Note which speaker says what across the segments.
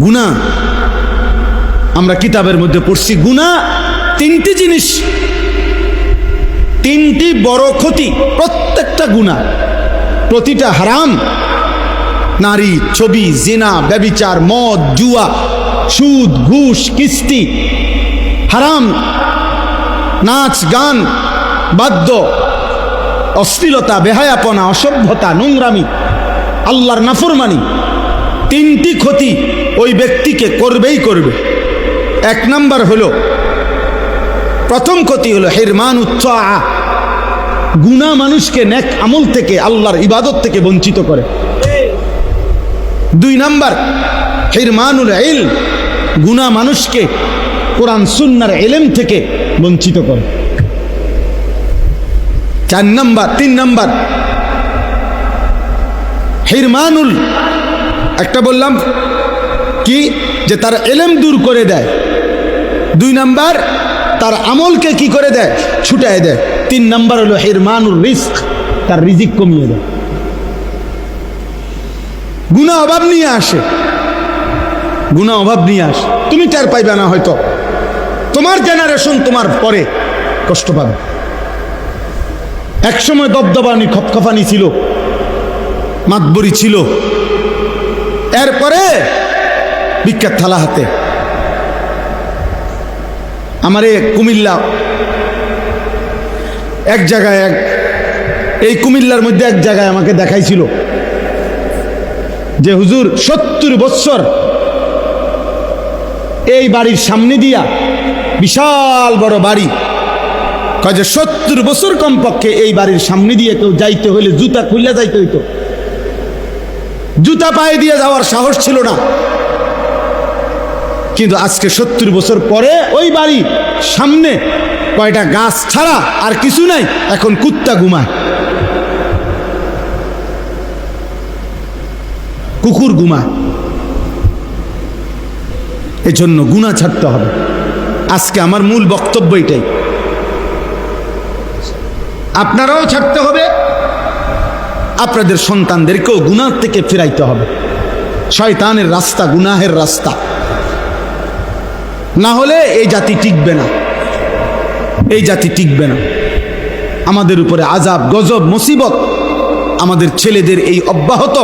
Speaker 1: গুণা। আমরা কিতাবের মধ্যে পড়ছি, গুণা তিনটি জিনিস। তিনটি বড় ক্ষতি, প্রত্যেকটা গুণা। প্রতিটা হারাম। নারী, ছবি, জেনা, ব্যবিচার, মদ, জুয়া, সুদ, ঘুষ, কিস্তি। হারাম। নাচ, গান, বাদ্য, অশ্লীলতা, বেহায়াপনা, অসভ্যতা, নোংরামি, আল্লাহর নাফরমানি। তিনটি ক্ষতি। ওই ব্যক্তিকে করবেই করবে। এক নাম্বার হলো, প্রথম ক্ষতি হলো হেরমান উচ্চ। গুণা মানুষকে নেক আমল থেকে আল্লাহর ইবাদত থেকে বঞ্চিত করে। দুই নাম্বার, হিরমানুল এল গুণা মানুষকে কোরআন সুন্নার এলেম থেকে বঞ্চিত করে। চার নাম্বার, তিন নাম্বার, হিরমানুল, একটা বললাম কি? যে তার এলেম দূর করে দেয়। দুই নাম্বার, তার আমলকে কি করে দেয়? ছুটায় দেয়। তিন নাম্বার হলো হিরমানুল রিস্ক তার রিজিক কমিয়ে দেয়। গুণা অভাব নিয়ে আসে। গুণা অভাব নিয়ে আসে। তুমি টের পাইবে না হয়তো। তোমার জেনারেশন তোমার পরে কষ্ট পাবে। একসময় দবদবানি, খপখপানি ছিল। মাতবরি ছিল। এরপরে বিখ্যাত থালা হাতে। আমারে কুমিল্লা, এক জায়গায় এক, এই কুমিল্লার মধ্যে এক জায়গায় আমাকে দেখাইছিল যে, হুজুর, সত্তর বৎসর এই বাড়ির সামনে দিয়া বিশাল বড় বাড়ি। কয় যে, সত্তর বছর কমপক্ষে এই বাড়ির সামনে দিয়ে কেউ যাইতে হইলে জুতা খুললে যাইতে হইতো। জুতা পায়ে দিয়ে যাওয়ার সাহস ছিল না। কিন্তু আজকে সত্তর বছর পরে ওই বাড়ি সামনে কয়টা গাছ ছাড়া আর কিছু নাই, এখন কুত্তা ঘুমায়। কুকুর ঘুমায়। এজন্য গুণা ছাড়তে হবে। আজকে আমার মূল বক্তব্য এটাই। আপনারাও ছাড়তে হবে, আপনাদের সন্তানদেরকেও গুনাহ থেকে ফেরাইতে হবে। শয়তানের রাস্তা গুনাহের রাস্তা। না হলে এই জাতি টিকবে না। এই জাতি টিকবে না। আমাদের উপরে আজাব গজব, মুসিবত আমাদের ছেলেদের এই অব্যাহত,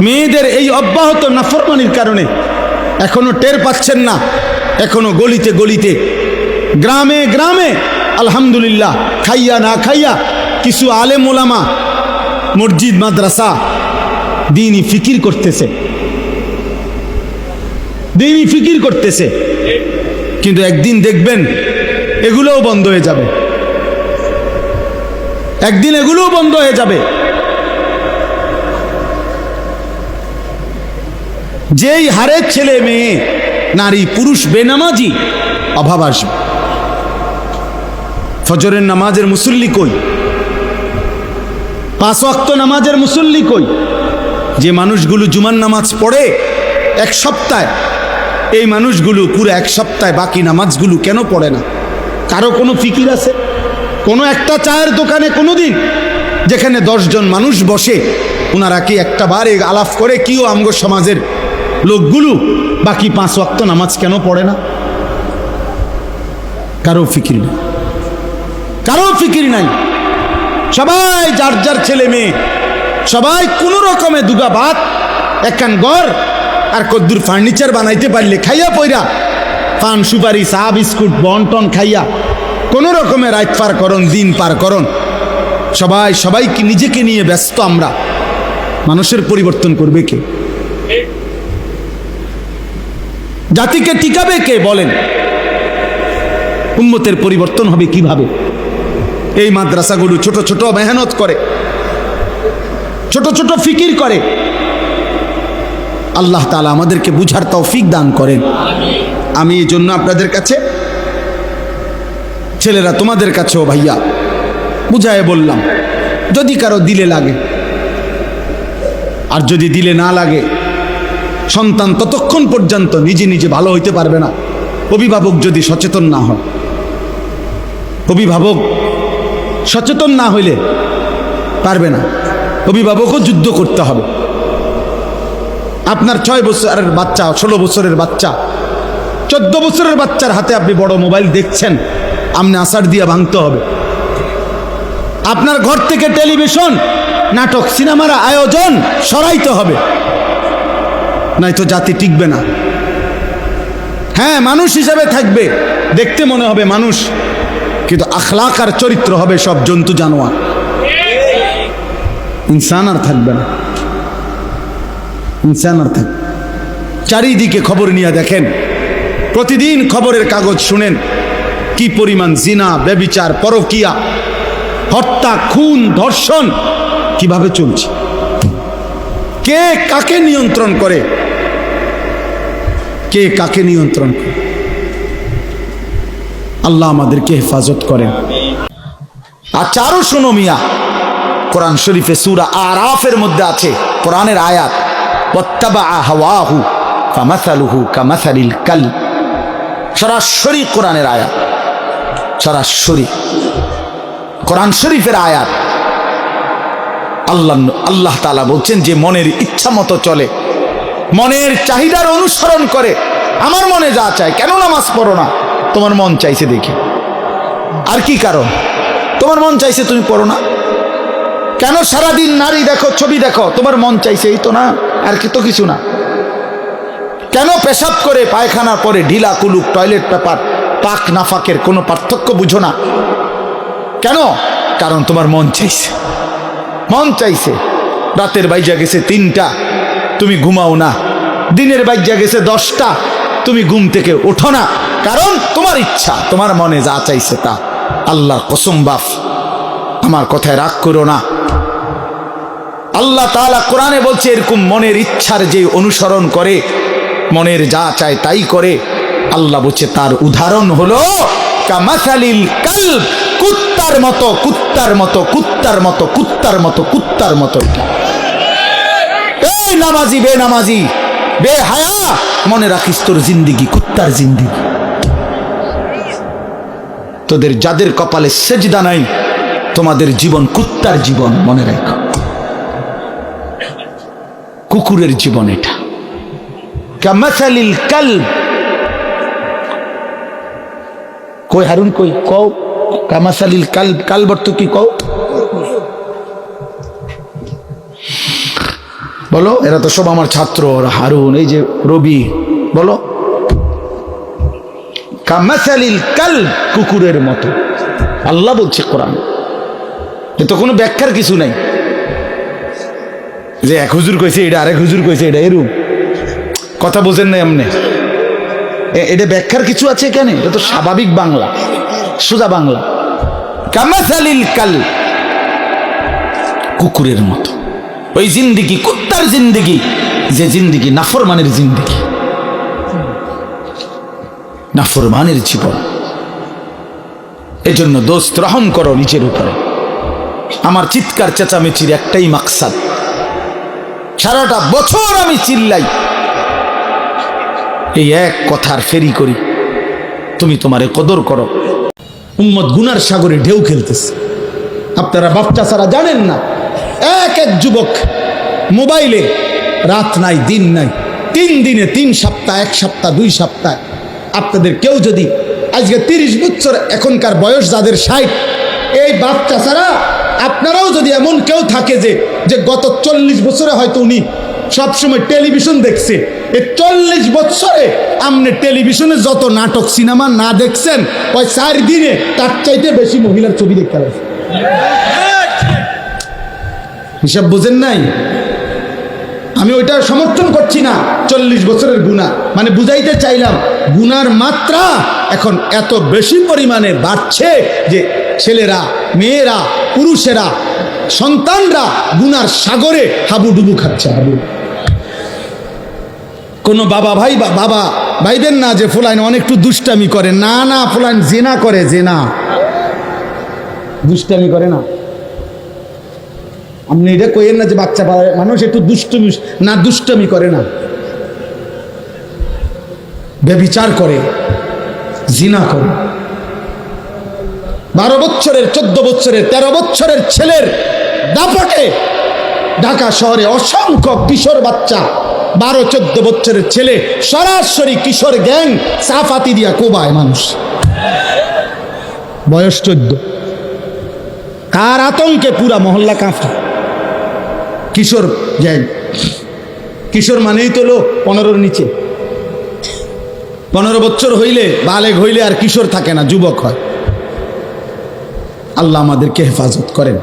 Speaker 1: মেয়েদের এই অব্যাহত নাফরমানির কারণে এখনও টের পাচ্ছেন না। এখনও গলিতে গলিতে, গ্রামে গ্রামে আলহামদুলিল্লাহ খাইয়া না খাইয়া কিছু আলেম ওলামা মসজিদ, মাদ্রাসা, দিনই ফিকির করতেছে। দিনই ফিকির করতেছে। কিন্তু একদিন দেখবেন এগুলোও বন্ধ হয়ে যাবে। একদিন এগুলোও বন্ধ হয়ে যাবে। যেই হারে ছেলে মেয়ে, নারী, পুরুষ, বেনামাজি, অভাব আসবে। ফজরের নামাজের মুসল্লি কই? পাঁচ অক্ত নামাজের মুসল্লি কই? যে মানুষগুলো জুমার নামাজ পড়ে এক সপ্তাহে এই মানুষগুলো পুরো এক সপ্তাহে বাকি নামাজগুলো কেন পড়ে না? কারও কোনো ফিকির আছে? কোনো একটা চায়ের দোকানে কোনো দিন যেখানে দশজন মানুষ বসে ওনারা কি একটা বারে আলাপ করে কিও আমগ সমাজের লোকগুলো বাকি পাঁচ ওয়াক্ত নামাজ কেন পড়ে না? কারও ফিকির নেই। কারও ফিকির নাই। সবাই যার যার ছেলে মেয়ে, সবাই কোনো রকমে দুগা ভাত একখান ঘর আর কদ্দুর ফার্নিচার বানাইতে পারলে খাইয়া পইরা, পান, সুপারি, চা, বিস্কুট বন্টন খাইয়া, কোনো রকমে রাত পার করন, দিন পার করন। সবাই, সবাইকে, নিজেকে নিয়ে ব্যস্ত আমরা। মানুষের পরিবর্তন করবে কে? জাতিকে টিকাবে কে বলেন? উম্মতের পরিবর্তন হবে কীভাবে? এই মাদ্রাসাগুলো ছোট ছোট মেহনত করে, ছোট ছোট ফিকির করে আল্লাহ তালা আমাদেরকে বুঝার তৌফিক দান করেন। আমি এই জন্য আপনাদের কাছে, ছেলেরা তোমাদের কাছেও ভাইয়া, বুঝায় বললাম, যদি কারও দিলে লাগে, আর যদি দিলে না লাগে, সন্তান ততক্ষণ পর্যন্ত নিজে নিজে ভালো হইতে পারবে না। অভিভাবক যদি সচেতন না হয়, অভিভাবক সচেতন না হইলে পারবে না। অভিভাবকও যুদ্ধ করতে হবে। আপনার ছয় বছরের বাচ্চা, ষোলো বছরের বাচ্চা, চোদ্দ বছরের বাচ্চার হাতে আপনি বড় মোবাইল দেখছেন আপনি আষাঢ় দিয়ে ভাঙতে হবে। আপনার ঘর থেকে টেলিভিশন, নাটক, সিনেমার আয়োজন সরাইতে হবে। নয়তো জাতি টিকবে না। হ্যাঁ মানুষ হিসাবে থাকবে, দেখতে মনে হবে মানুষ, কিন্তু আখলাক আর চরিত্র হবে সব জন্তু জানোয়ার। ইনসান আর থাকবে না। ইনসান আর চারিদিকে খবর নিয়ে দেখেন। প্রতিদিন খবরের কাগজ শুনেন, কি পরিমাণ জিনা, ব্যবিচার, পরকিয়া, হত্যা, খুন, ধর্ষণ, কীভাবে চলছে? কে কাকে নিয়ন্ত্রণ করে? কে কাকে নিয়ন্ত্রণ করে? আল্লাহ আমাদেরকে হেফাজত করেন। আচ্ছা আরও শোনো মিয়া। কোরআন শরীফে সুরা আরাফের মধ্যে আছে, কোরআনের আয়াত। হাওয়াহু কামাসালুহু কামাসালিল কাল। সরাসরি কোরআনের আয়াত। সরাসরি। কোরআন শরীফের আয়াত। আল্লাহ আল্লাহ তাআলা বলছেন যে মনের ইচ্ছা মতো চলে। মনের চাহিদার অনুসরণ করে। আমার মনে যা চায়, কেন নামাজ পড়ো না? তোমার মন চাইছে দেখে। আর কি কারণ? তোমার মন চাইছে তুমি পড়ো না? কেন সারাদিন নারী দেখো, ছবি দেখো? তোমার মন চাইছে এই তো না? আর কি তো কিছু না। কেন পেশাব করে পায়খানার পরে ঢিলা কুলুক, টয়লেট পেপার, পাক নাফাকের কোনো পার্থক্য বুঝো না? কেন? কারণ তোমার মন চাইছে। মন চাইছে। রাতের বাইজা গেছে তিনটা, তুমি ঘুমাও না। দিনের বাইজা গেছে দশটা, তুমি ঘুম থেকে ওঠো না। কারণ তোমার ইচ্ছা, তোমার মনে যা চাইছে তা। আল্লাহ কসম বাফ আমার কথায় রাগ করো না। আল্লাহ তাআলা কোরআনে বলছে, এরকম মনের ইচ্ছার যে অনুসরণ করে, মনের যা চায় তাই করে। আল্লাহ বলছে, তার উদাহরণ হলো, কামাসালিল কালব, কুত্তার মতো কুত্তার মতো কুত্তার মতো কুত্তার মতো কুত্তার মতো এই নামাজি, বে নামাজি, বে হায়া, মনে রাখিস তোর জিন্দিগি কুত্তার জিন্দিগি। তোদের যাদের কপালে সেজদা নাই, তোমাদের জীবন কুত্তার জীবন, মনে রাখো। কুকুরের জীবন এটা। কামাসালিল কাল কই হারুন কই? কও। কামাসালিল কাল কাল বর্ত কি কও? বলো, এরা তো সব আমার ছাত্র হারুন, এই যে রবি, বলো। কামাসালিল কাল কুকুরের মতো। আল্লাহ বলছে কোরআন। এ তো কোনো ব্যাখ্যার কিছু নাই। যে এক হুজুর কইছে, এটা আরেক হুজুর কইছে, এটা এরম কথা বোঝেন না এমনি এটা ব্যাখ্যার কিছু আছে এখানে? এটা তো স্বাভাবিক বাংলা, সোজা বাংলা। কামাসালিল কাল, কুকুরের মতো। ওই জিন্দিগি, কুত্তার জিন্দিগি, যে জিন্দিগি, নাফরমানের জিন্দিগি। নাফরমানের জীবন। এজন্য দোস্ত, রহম করো নিজের উপরে। আমার চিৎকার, চেঁচামেচির একটাই মাকসাদ। সারাটা বছর আমি চিল্লাই। এই এক কথার ফেরি করি। তুমি তোমারে কদর করো। উম্মত গুনার সাগরে ঢেউ খেলতেছে। আপনারা বাচ্চা ছাড়া জানেন না? এক এক যুবক মোবাইলে রাত নাই, দিন নাই, তিন দিনে তিন সপ্তাহ, এক সপ্তাহ, দুই সপ্তাহ। আপনাদের কেউ যদি আজকে তিরিশ বছর এখনকার বয়স, যাদের ষাট, এই বাচ্চা ছাড়া আপনারাও যদি এমন কেউ থাকে যে যে গত চল্লিশ বছরে হয়তো উনি সবসময় টেলিভিশন দেখছে, এই চল্লিশ বছরে আপনি টেলিভিশনে যত নাটক, সিনেমা না দেখছেন, ওই চার দিনে তার চাইতে বেশি মহিলার ছবি দেখতে পাচ্ছেন হিসাব বোঝেন নাই? আমি ওইটা সমর্থন করছি না, চল্লিশ বছরের গুণা। মানে বুঝাইতে চাইলাম গুনার মাত্রা এখন এত বেশি পরিমাণে বাড়ছে যে ছেলেরা, মেয়েরা পুরুষেরা, সন্তানরা গুনার সাগরে হাবুডুবু খাচ্ছে, হাবু। কোনো বাবা ভাই বাবা ভাইবেন না যে ফুলাইন অনেকটু দুষ্টামি করে। না না, ফুলাইন জেনা করে, জেনা। দুষ্টামি করে না। আপনি এটা কইেন না যে বাচ্চা মানুষ একটু দুষ্টমি, না, দুষ্টমি করে না। ব্যবিচার করে, জিনা করে। বারো বছরের, চোদ্দ বছরের, তেরো বছরের ছেলের দাপটে ঢাকা শহরে অসংখ্য কিশোর বাচ্চা, বারো, চোদ্দ বছরের ছেলে, সরাসরি কিশোর গ্যাং সাফাতি দিয়া কোবায় মানুষ। বয়স চোদ্দ। কার আতঙ্কে পুরা মহল্লা কাঁপা? কিশোর গ্যাং। কিশোর মানেই তো লোক পনেরোর নিচে। পনেরো বছর হইলে বালেগ হইলে আর কিশোর থাকে না, যুবক হয়। আল্লাহ আমাদেরকে হেফাজত করেন।